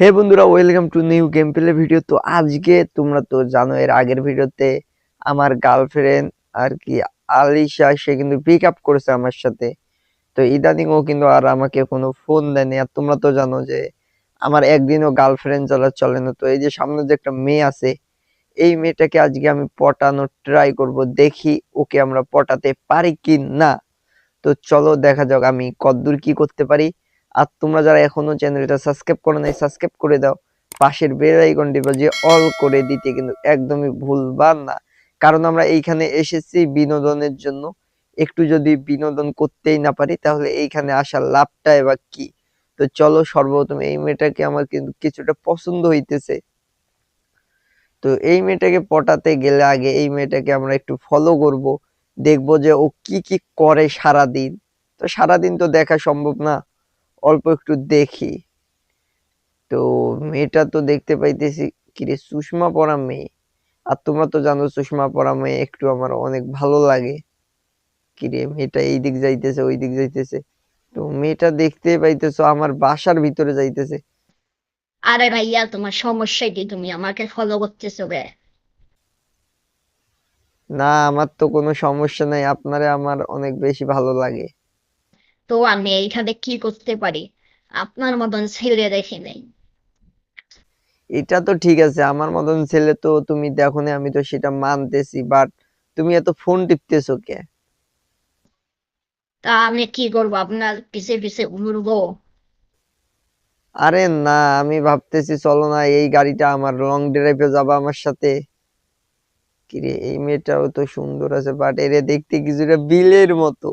হে বন্ধুরা welcome to new game play video তো আজকে তোমরা তো জানো, এর আগের ভিডিওতে আমার গার্লফ্রেন্ড আর কি আলিশা, সে কিন্তু পিক আপ করেছে আমার সাথে। তো ইদানিং ও কিন্তু আর আমাকে কোনো ফোন দেয়নি। আর তোমরা তো জানো যে আমার একদিনও গার্লফ্রেন্ড চলা চলে না। তো এই যে সামনে যে একটা মেয়ে আছে, এই মেয়েটাকে আজকে আমি পটানোর ট্রাই করব, দেখি ওকে আমরা পটাতে পারি কি না তো চলো দেখা যাক আমি কতদূর কি করতে পারি। আর তোমরা যারা এখনও চ্যানেলটা সাবস্ক্রাইব করো নাই সাবস্ক্রাইব করে দাও। পাশের বেল আইকনটি বাজিয়ে অল করে দিতে কিন্তু একদমই ভুলবা না। কারণ আমরা এইখানে এসেছি বিনোদনের জন্য। একটু যদি বিনোদন করতেই না পারি, তাহলে এইখানে আসার লাভটা এবার কি? তো চলো সর্বপ্রথম এই মেয়েটাকে আমার কিন্তু কিছুটা পছন্দ হইতেছে। তো এই মেয়েটাকে পটাতে গেলে আগে এই মেয়েটাকে আমরা একটু ফলো করব। দেখব যে ও কি কি করে সারা দিন তো সারাদিন তো দেখা সম্ভব না। অল্প একটু দেখি। তো মেয়েটা তো দেখতে পাইতেছি কিরে সুষমা পরা মেয়ে। আর তোমরা তো জানো সুষমা পরা মেয়ে একটু আমার অনেক ভালো লাগে। কিরে মেয়েটা এই দিক যাইতেছে ওই দিক যাইতেছে। তো মেয়েটা দেখতে পাইতেছো আমার বাসার ভিতরে যাইতেছে। আরে ভাইয়া তোমার সমস্যা কি? তুমি আমাকে ফলো করতেছো বে। না আমার তো কোনো সমস্যা নাই। আপনারে আমার অনেক বেশি ভালো লাগে। তো আমি এইখানে কি করতে পারি? আপনার মতন ছেলে দেখি নেই। এটা তো ঠিক আছে আমার মতন ছেলে তো তুমি দেখো না আমি তো সেটা মানতেছি বাট তুমি এত ফোন টিপতেছো কে? তা আমি কি করব আপনার পিছে পিছে ঘুরবো? আরে না আমি ভাবতেছি চলো না এই গাড়িটা আমার লং ড্রাইভে যাবা আমার সাথে। কিরে এই মেয়েটাও তো সুন্দর আছে বাট এরে দেখতে কিছুটা বিলের মতো।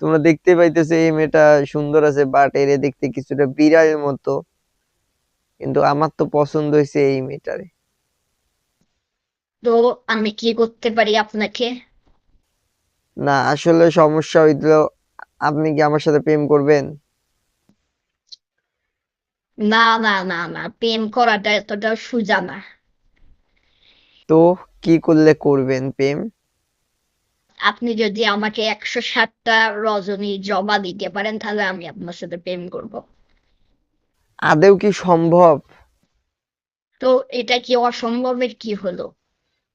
তোমরা দেখতে পাইতেছো এই মেয়েটা সুন্দর আছে বাট এরে দেখতে কিছুটা বিড়ালের মতো। কিন্তু আমার তো পছন্দ হয়েছে এই মেয়েটারে। তো আমি কি করতে পারি আপনাকে? না আসলে সমস্যা হইল আপনি কি আমার সাথে প্রেম করবেন? না না না না প্রেম করাটা এতটা সোজা না। তো কি করলে করবেন প্রেম? আপনি যদি আমাকে একশো ষাটটা রজনী জমা দিতে পারেন তাহলে আমি আপনার সাথে প্রেম করব। আদেও কি সম্ভব? তো এটা কি অসম্ভবের কি হলো?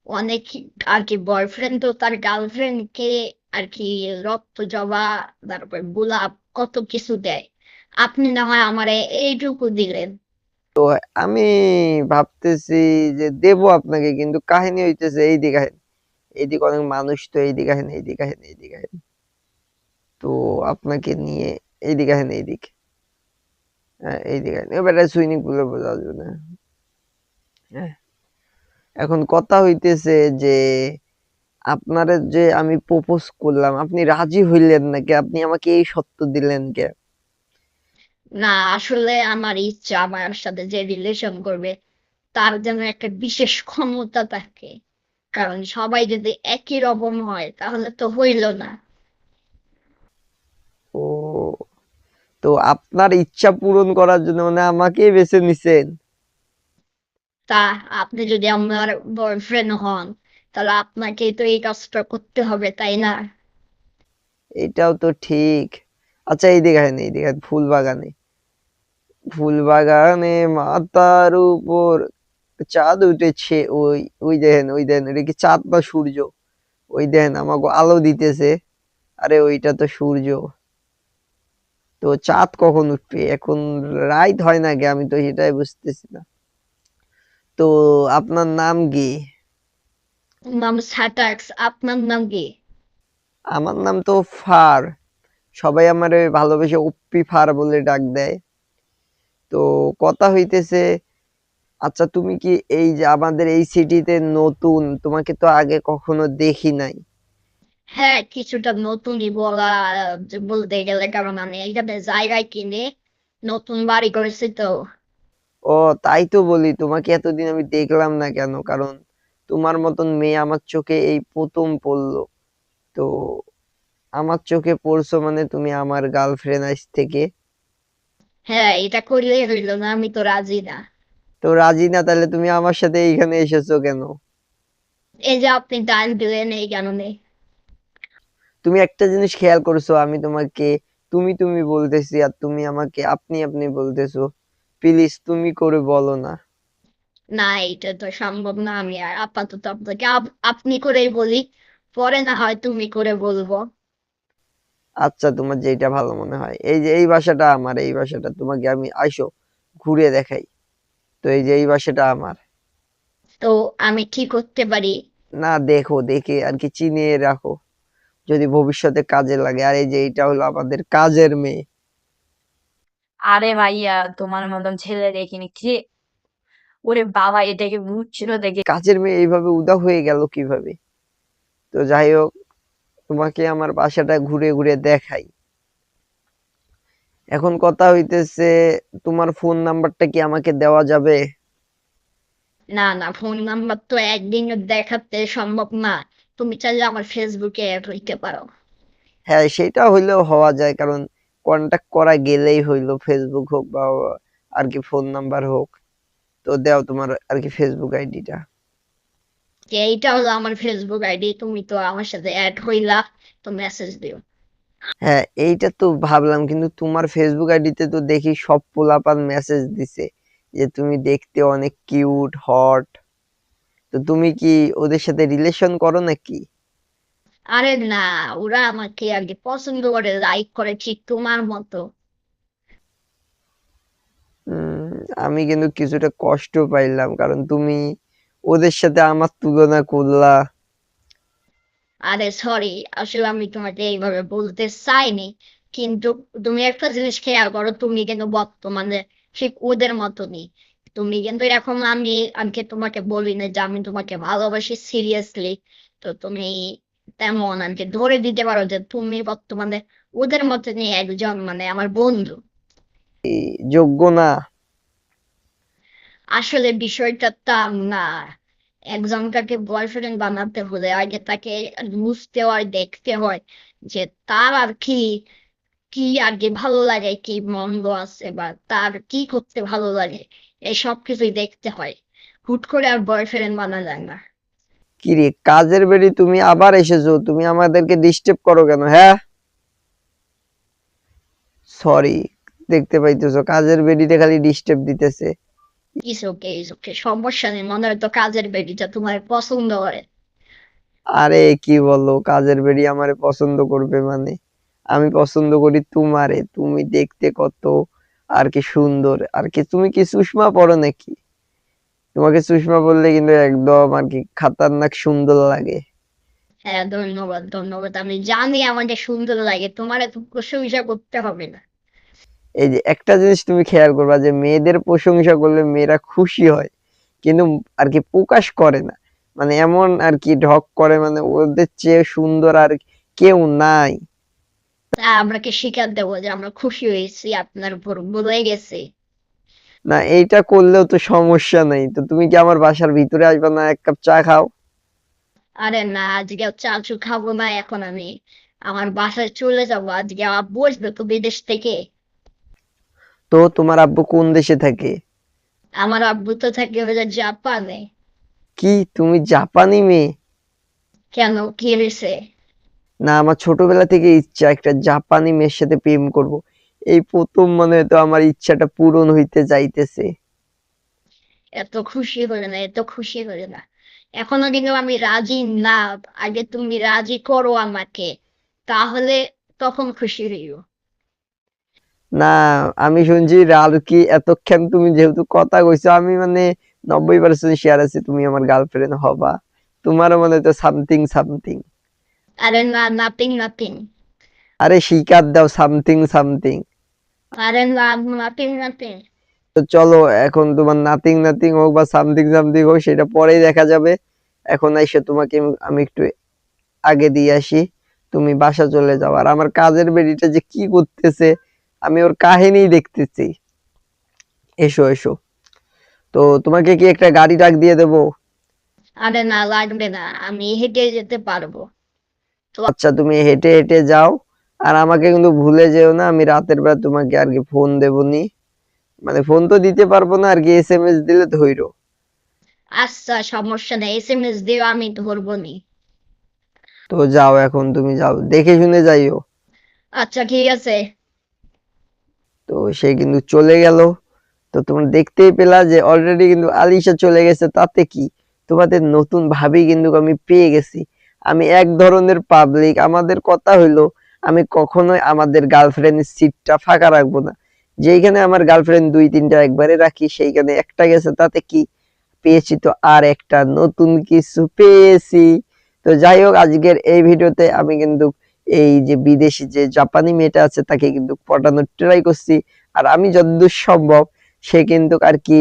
অনেক আর কি বয়ফ্রেন্ড তো তার গার্লফ্রেন্ডকে আর কি রক্ত জবা তারপর গোলাপ কত কিছু দেয়। আপনি না হয় আমারে এইটুকু দিলেন। তো আমি ভাবতেছি যে দেব আপনাকে কিন্তু কাহিনী হইতেছে এই দিকে এইদিকে অনেক মানুষ তো এইদিকে আহেন এইদিকে আহেন এইদিকে আহেন তো আপনাকে নিয়ে এইদিকে আহেন এইদিকে। হ্যাঁ এইদিকে সুইমিং পুলে বোঝা না। হ্যাঁ। এখন কথা হইতেছে যে আপনারে যে আমি প্রপোজ করলাম, আপনি রাজি হইলেন নাকি আপনি আমাকে এই সত্য দিলেন কে? না, আসলে আমার ইচ্ছা, আমার সাথে যে রিলেশন করবে, তার যেন একটা বিশেষ ক্ষমতা থাকে। কারণ সবাই যদি একই রকম হয় তাহলে তো হইল না। ও তো আপনার ইচ্ছা পূরণ করার জন্য মানে আমাকেই বেছে নিছেন? তা আপনি যদি আমার বয়ফ্রেন্ড হন তাহলে আপনাকে তো এই কাজটা করতে হবে তাই না? এটাও তো ঠিক। আচ্ছা এই দেখেন এই দেখেন ফুল বাগানে ফুল বাগানে মাথার উপর চাঁদ উঠেছে ওই ওই দেখেন ওই দেখেন এটা কি চাঁদ বা সূর্য? ওই দেখেন আমাকে আলো দিতেছে। আরে ওইটা তো সূর্য। তো চাঁদ কখন উঠবে? এখন রাইত হয় না গে আমি তো সেটাই বুঝতেছি না। তো আপনার নাম কি? নাম আপনার নাম কি? আমার নাম তো ফার। সবাই আমার ভালোবেসে উপ্পি ফার বলে ডাক দেয়। তো কথা হইতেছে আচ্ছা তুমি কি এই যে আমাদের এই সিটিতে নতুন তোমাকে তো আগে কখনো দেখি নাই। হ্যাঁ কিছুটা নতুনই বলা বলতে গেলে কারণ আমি এইখানে জায়গায় কিনে নতুন বাড়ি করেছি তো। ও তাই তো বলি তোমাকে এতদিন আমি দেখলাম না কেন? কারণ তোমার মতন মেয়ে আমার চোখে এই প্রথম পড়ল। তো আমার চোখে পড়ছো মানে তুমি আমার গার্লফ্রেন্ড আজ থেকে। হ্যাঁ এটা করলেই হইল না আমি তো রাজি না। তো রাজি না তাহলে তুমি আমার সাথে এইখানে এসেছ কেন? এই যে আপনি টাইম দিলেন এই কারণে। তুমি একটা জিনিস খেয়াল করছ আমি তোমাকে তুমি তুমি বলতেছি আর তুমি আমাকে আপনি আপনি বলতেছো। প্লিজ তুমি করে বলো না। না এটা তো সম্ভব না আমি আর আপাতত আপনাকে আপ- আপনি করেই বলি পরে না হয় তুমি করে বলব। আচ্ছা তোমার যেটা ভালো মনে হয়। এই যে এই ভাষাটা আমার এই ভাষাটা তোমাকে আমি আইসো ঘুরে দেখাই। তো এই যে এই বাসাটা আমার। তো আমি কি করতে পারি? না দেখো দেখে আর কি চিনিয়ে রাখো। যদি ভবিষ্যতে কাজে লাগে। আর এই যে এইটা হলো আমাদের কাজের মেয়ে। আরে ভাইয়া তোমার মতন ছেলে দেখিনি কি ওরে বাবা এটাকে বুঝছিল দেখে। কাজের মেয়ে এইভাবে উদা হয়ে গেল কীভাবে? তো যাই হোক তোমাকে আমার বাসাটা ঘুরে ঘুরে দেখাই। এখন কথা হইতেছে তোমার ফোন নাম্বারটা কি আমাকে দেওয়া যাবে? না না ফোন নাম্বার তো একদিনে দেখাতে সম্ভব না। তুমি চাইলে আমার ফেসবুকে অ্যাড হইতে পারো। হ্যাঁ সেটা হইলেও হওয়া যায় কারণ কন্টাক্ট করা গেলেই হইল ফেসবুক হোক বা আর কি ফোন নাম্বার হোক। তো দাও তোমার আর কি ফেসবুক আইডিটা এইটা হলো আমার ফেসবুক আইডি তুমি তো আমার সাথে অ্যাড হইলা তো মেসেজ দিও। হ্যাঁ এইটা তো ভাবলাম কিন্তু তোমার ফেসবুক আইডিতে তো দেখি সব পোলাপান মেসেজ দিছে যে তুমি দেখতে অনেক কিউট হট তো তুমি কি ওদের সাথে রিলেশন করো নাকি? আরে না ওরা আমাকে আগে পছন্দ করে লাইক করে ঠিক তোমার মতো। উম, আমি কিন্তু কিছুটা কষ্ট পাইলাম কারণ তুমি ওদের সাথে আমার তুলনা করলা। আরে সরি আসলে আমি তোমাকে এইভাবে বলতে চাইনি। কিন্তু তুমি একটা জিনিস খেয়াল করো তুমি কিন্তু বর্তমানে ঠিক ওদের মতনই। তুমি কিন্তু এরকম আমি আজকে তোমাকে বলি না যে আমি তোমাকে ভালোবাসি সিরিয়াসলি তো তুমি তেমন আজকে ধরে দিতে পারো যে তুমি বর্তমানে ওদের মতনই একজন মানে আমার বন্ধু। যোগ্য না। আসলে বিষয়টা তা না। একজনকে বয়ফ্রেন্ড বানাতে হলে আগে তাকে বুঝতে হয় দেখতে হয় যে তার আর কি কি কি ভালো লাগে, কি মন্দ আছে বা তার কি করতে ভালো লাগে, এই সব কিছুই দেখতে হয়। হুট করে আর বয়ফ্রেন্ড বানা যায় না। কি কাজের বেরি তুমি আবার এসেছ? তুমি আমাদেরকে ডিস্টার্ব করো কেন হ্যাঁ? সরি দেখতে পাইতেছো, কাজের বেরিটা খালি ডিস্টার্ব দিতেছে। ইস ওকে ইস ওকে। সমস্যা নেই মনে হয় তো কাজের বেটিটা তোমার পছন্দ করে। আরে কি বলো কাজের বেরি আমারে পছন্দ করবে মানে। আমি পছন্দ করি তোমারে তুমি দেখতে কত আর কি সুন্দর। আর কি তুমি কি সুষমা পড়ো নাকি? তোমাকে সুষমা বললে কিন্তু একদম আর কি খাতারনাক সুন্দর লাগে। হ্যাঁ ধন্যবাদ ধন্যবাদ। আমি জানি আমাকে সুন্দর লাগে তোমার এত প্রশংসা করতে হবে না। এই যে একটা জিনিস তুমি খেয়াল করবা যে মেয়েদের প্রশংসা করলে মেয়েরা খুশি হয় কিন্তু আর কি প্রকাশ করে না। মানে এমন আর কি ঢক করে মানে ওদের চেয়ে সুন্দর আর কেউ নাই। আমরা কি স্বীকার দেবো যে আমরা খুশি হয়েছি? আপনার উপর বলে গেছি। না এইটা করলেও তো সমস্যা নাই। তো তুমি কি আমার বাসার ভিতরে আসবে না? এক কাপ চা খাও। আরে না আজকে চাচু খাব না এখন আমি। আমার বাসায় চলে যাব। আজকে আব্বু আসবে তো বিদেশ থেকে। তো তোমার আব্বু কোন দেশে থাকে? আমার আব্বু তো থাকে হলো জাপানে। কি? তুমি জাপানি মেয়ে? কেন? কি হয়েছে? না আমার ছোটবেলা থেকে ইচ্ছা একটা জাপানি মেয়ের সাথে প্রেম করব। এই প্রথম মনে তো আমার ইচ্ছাটা পূরণ হইতে যাইতেছে। এত খুশি হলে না এত খুশি হলে না। এখনও কিন্তু আমি রাজি না। আগে তুমি রাজি করো আমাকে তাহলে তখন খুশি হইও না আমি শুনছি রালকি এতক্ষণ তুমি যেহেতু কথা কইছো আমি মানে নব্বই পার্সেন্ট শেয়ার আছে তুমি আমার গার্লফ্রেন্ড হবা। তোমারও মনে তো সামথিং সামথিং আরে না নাথিং নাথিং আরে শিকার দাও সামথিং সামথিং আরে না নাথিং নাথিং তো চলো এখন তোমার নাথিং নাথিং হোক বা সামথিং সামথিং হোক সেটা পরেই দেখা যাবে। এখন এসে তোমাকে আমি- একটু আগে দিয়ে আসি। তুমি বাসা চলে যাও। আর আমার কাজের বেরিটা যে কি করতেছে আমি ওর কাহিনী দেখতেছি। এসো এসো। তো তোমাকে কি একটা গাড়ি ডাক দিয়ে দেবো? আরে না লাগবে না। আমি হেঁটে যেতে পারব। আচ্ছা তুমি হেঁটে হেঁটে যাও। আর আমাকে কিন্তু ভুলে যেও না আমি রাতের বেলা তোমাকে আর কি ফোন দেবো নি মানে ফোন তো দিতে পারব না আর কি এস এম এস দিলে ধইরো আচ্ছা সমস্যা নেই। এস এম এস দিও আমি ধরবো নি তো যাও এখন তুমি যাও। দেখে শুনে যাইও। আচ্ছা ঠিক আছে। তো সে কিন্তু চলে গেল। তো তোমরা দেখতেই পেলা যে অলরেডি কিন্তু আলিশা চলে গেছে, তাতে কি? তোমাদের নতুন ভাবি কিন্তু আমি পেয়ে গেছি। আমি এক ধরনের পাবলিক আমাদের কথা হইল, আমি কখনোই আমাদের গার্লফ্রেন্ডের সিটটা ফাঁকা রাখব না। যেইখানে আমার গার্লফ্রেন্ড দুই তিনটা একবারে রাখি, সেইখানে একটা গেছে, তাতে কি? পেয়েছি তো আর একটা নতুন কিছু, পেয়েছি। তো যাই হোক, আজকের এই ভিডিওতে আমি কিন্তু এই যে বিদেশি যে জাপানি মেয়েটা আছে, তাকে কিন্তু পটানোর ট্রাই করছি। আর আমি যতদূর সম্ভব, সে কিন্তু আর কি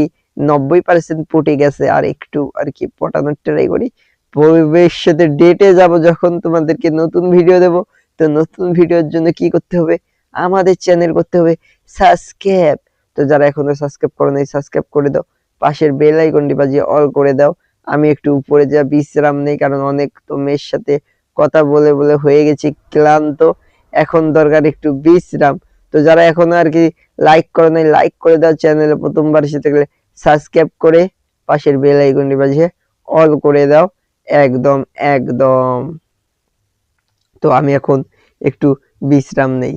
নব্বই পার্সেন্ট পটে গেছে আর একটু আর কি পটানোর ট্রাই করি। ভবিষ্যতে ডেটে যাব যখন তোমাদেরকে নতুন ভিডিও দেব। তো নতুন ভিডিওর জন্য কি করতে হবে? আমাদের চ্যানেল করতে হবে সাবস্ক্রাইব তো যারা এখনও সাবস্ক্রাইব করো নাই সাবস্ক্রাইব করে দাও। পাশের বেল আইকনটি বাজিয়ে অল করে দাও। আমি একটু উপরে যা বিশ্রাম নেই, কারণ অনেক তো মেয়ের সাথে কথা বলে বলে হয়ে গেছি ক্লান্ত। এখন দরকার একটু বিশ্রাম। তো যারা এখন আর কি লাইক করে নাই লাইক করে দাও চ্যানেলে প্রথমবার এসে গেলে সাবস্ক্রাইব করে পাশের বেল আইকনটি বাজিয়ে অল করে দাও। একদম একদম। তো আমি এখন একটু বিশ্রাম নেই।